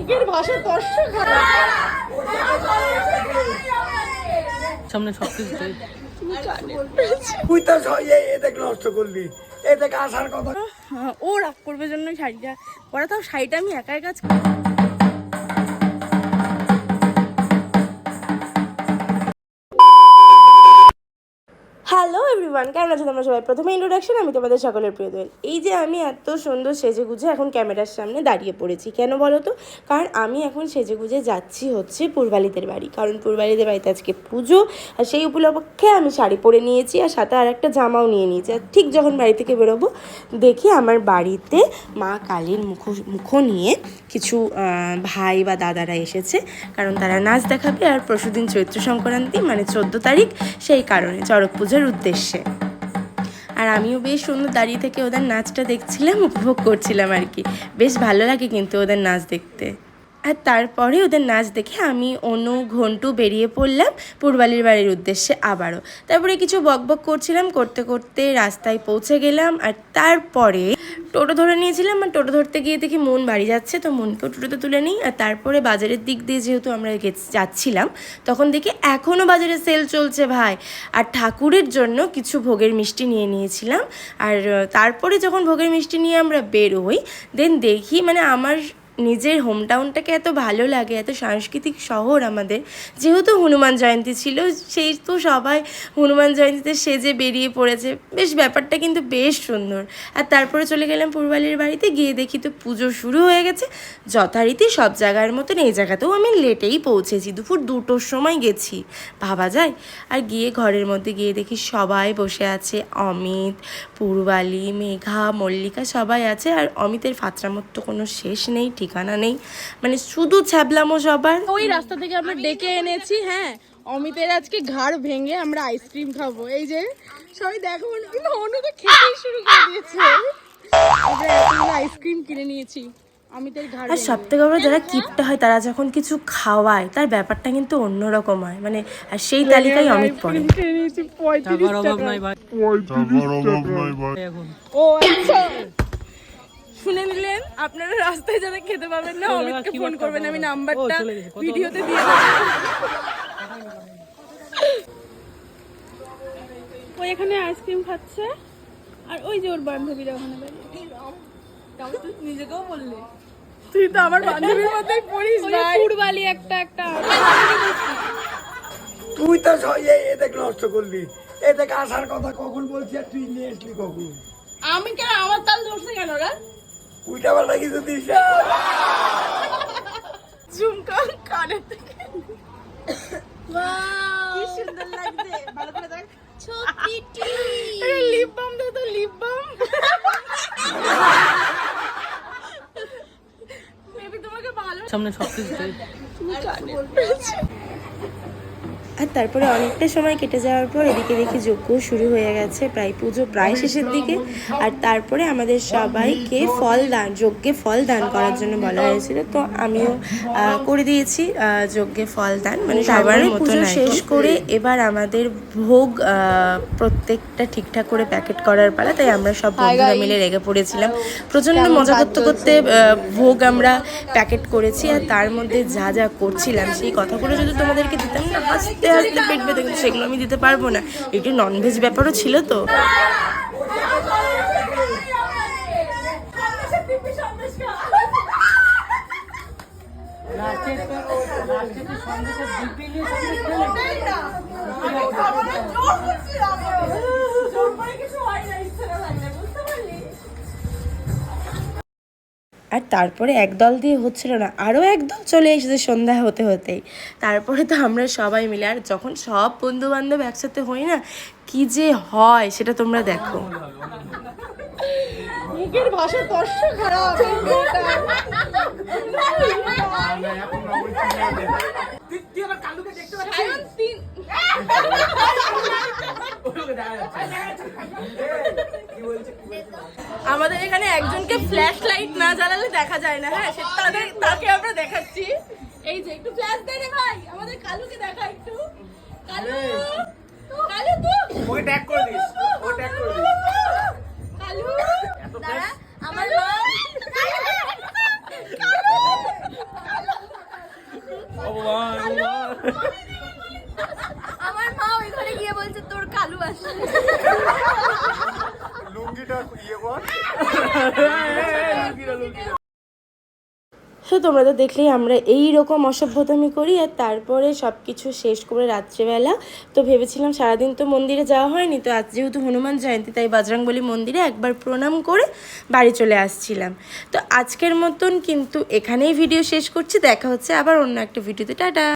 মুখের ভাষা দর্শক সামনে সব কিছু তুই তো এ এ দেখ নষ্ট করলি। এ দেখ আসার কথা। ও রাগ করবে জন্য শাড়িটা। পরে তো শাড়িটা আমি একাই কাজ হ্যালো এভরিওয়ান কেমন আছো তোমরা সবাই? প্রথমে ইন্ট্রোডাকশন আমি তোমাদের সকলের প্রিয় দোয়েল। এই যে আমি এত সুন্দর সেজে গুজে এখন ক্যামেরার সামনে দাঁড়িয়ে পড়েছি, কেন বলো তো? কারণ আমি এখন সেজে গুজে যাচ্ছি হচ্ছে পূর্বালিদের বাড়ি। কারণ পূর্বালিদের বাড়িতে আজকে পুজো, আর সেই উপলক্ষে আমি শাড়ি পরে নিয়েছি, আর সাথে আর একটা জামাও নিয়ে নিয়েছি। আর ঠিক যখন বাড়ি থেকে বেরোবো, দেখি আমার বাড়িতে মা কালীর মুখ মুখ নিয়ে কিছু ভাই বা দাদারা এসেছে। কারণ তারা নাচ দেখাবে, আর পরশুদিন চৈত্র সংক্রান্তি মানে চোদ্দ তারিখ, সেই কারণে চড়ক পুজোর উদ্দেশ্যে। আর আমিও বেশ সুন্দর দাঁড়িয়ে থেকে ওদের নাচটা দেখছিলাম, উপভোগ করছিলাম আর কি। বেশ ভালো লাগে কিন্তু ওদের নাচ দেখতে। আর তারপরে ওদের নাচ দেখে আমি, অনু, ঘন্টু বেরিয়ে পড়লাম পূর্বালির বাড়ির উদ্দেশ্যে আবারও। তারপরে কিছু বকবক করছিলাম, করতে করতে রাস্তায় পৌঁছে গেলাম। আর তারপরে টোটো ধরে নিয়েছিলাম আর টোটো ধরতে গিয়ে দেখি মন বাড়ি যাচ্ছে, তো মনকেও টোটোতে তুলে নিই। আর তারপরে বাজারের দিক দিয়ে যেহেতু আমরা যাচ্ছিলাম, তখন দেখি এখনও বাজারে সেল চলছে ভাই। আর ঠাকুরের জন্য কিছু ভোগের মিষ্টি নিয়ে নিয়েছিলাম। আর তারপরে যখন ভোগের মিষ্টি নিয়ে আমরা বেরোই দেন দেখি মানে আমার নিজের হোম টাউনটাকে এত ভালো লাগে, এত সাংস্কৃতিক শহর আমাদের। যেহেতু হনুমান জয়ন্তী ছিল, সেই তো সবাই হনুমান জয়ন্তীতে সেজে বেরিয়ে পড়েছে। বেশ ব্যাপারটা কিন্তু বেশ সুন্দর। আর তারপরে চলে গেলাম পূর্বালির বাড়িতে, গিয়ে দেখি তো পুজো শুরু হয়ে গেছে। যথারীতি সব জায়গার মতন এই জায়গাতেও আমি লেটেই পৌঁছেছি, দুপুর দুটোর সময় গেছি, ভাবা যায়। আর গিয়ে ঘরের মধ্যে গিয়ে দেখি সবাই বসে আছে, অমিত, পূর্বালি, মেঘা, মল্লিকা সবাই আছে। আর অমিতের ফাতরামোর তো কোনো শেষ নেই ঠিকানা নেই। মানে শুধু ছ্যাবলামো সবার। ওই রাস্তা থেকে আমরা ডেকে এনেছি হ্যাঁ। অমিতের আজকে ঘাড় ভেঙে আমরা আইসক্রিম খাব। এই যে সবাই দেখো অনু তো খেতেই শুরু করে দিয়েছে। আইসক্রিম কিনে নিয়েছি। অমিতের ঘাড় আর সব থেকে বড় যারা কিপটা হয় তারা যখন কিছু খাওয়ায় তার ব্যাপারটা কিন্তু অন্যরকম হয়। মানে আর সেই তালিকায় অমিত পড়ে। ও আচ্ছা। শুনে নিলেন আপনারা রাস্তায় যারা খেতে পাবেন না অমিতকে ফোন করবেন আমি নাম্বারটা ভিডিওতে দিয়ে দেবো। ও এখানে আইসক্রিম খাচ্ছে আর ওই যে ওর বান্ধবীরা ওখানে দাঁড়িয়ে। নিজেকেও বললে তুই তো আমার বান্ধবীর মধ্যেই পড়িস ভাই। পূর্বালি একটা একটা তুই তো স- এ এ দেখ নষ্ট করলি। এ দেখ আসার কথা কখন বলছি আর তুই নিয়ে আসলি কখন? আমি কেন আমার তাল ধরছে কেন রে? উইটা পাল্টা কিছু দিস না। ঝুমকা কানের থেকে। কি সুন্দর লাগছে। ভালো করে দেখ। লিপ বাম দে তো লিপ বাম তোমাকে ভালো সামনে সব কিছু আর তারপরে অনেকটা সময় কেটে যাওয়ার পর এদিকে দেখি যজ্ঞ শুরু হয়ে গেছে প্রায় পুজো প্রায় শেষের দিকে। আর তারপরে আমাদের সবাইকে ফল দান যজ্ঞে ফল দান করার জন্য বলা হয়েছিল। তো আমিও করে দিয়েছি যজ্ঞে ফল দান। মানে সবার পুজো শেষ করে এবার আমাদের ভোগ প্রত্যেকটা ঠিকঠাক করে প্যাকেট করার পালা। তাই আমরা সব বন্ধুরা মিলে রেগে পড়েছিলাম। প্রচণ্ড মজা করতে করতে ভোগ আমরা প্যাকেট করেছি। আর তার মধ্যে যা যা করছিলাম সেই কথাগুলো যদি তোমাদেরকে দিতাম না হাসতে হাসতে পেট বেঁধে কিন্তু সেগুলো আমি দিতে পারব না। একটু ননভেজ ব্যাপারও ছিল তো। আর তারপরে একদল দিয়ে হচ্ছিল না আরও একদল চলে এসেছে সন্ধ্যা হতে হতেই। তারপরে তো আমরা সবাই মিলে আর যখন সব বন্ধু বান্ধব একসাথে হই না কি যে হয় সেটা তোমরা দেখো। মুখের ভাষা খারাপ। আমাদের এখানে একজনকে ফ্ল্যাশ লাইট না জ্বালালে দেখা যায় না হ্যাঁ? সে তাদের তাকে আমরা দেখাচ্ছি। এই যে একটু ফ্ল্যাশ দে রে ভাই আমাদের কালুকে দেখা একটু। কালু কালু ট্যাগ করে দিস ট্যাগ করে দিস। কালু আমার মা আমার মা ওই ঘরে গিয়ে বলছে তোর কালু আসছে। তো তোমরা তো দেখলেই আমরা এই রকম অসভ্যতামি করি আর তারপরে সব কিছু শেষ করে রাত্রেবেলা। তো ভেবেছিলাম সারাদিন তো মন্দিরে যাওয়া হয়নি, তো আজ যেহেতু হনুমান জয়ন্তী, তাই বজরংবলী মন্দিরে একবার প্রণাম করে বাড়ি চলে আসছিলাম। তো আজকের মতন কিন্তু এখানেই ভিডিও শেষ করছি, দেখা হচ্ছে আবার অন্য একটা ভিডিওতে টাটা!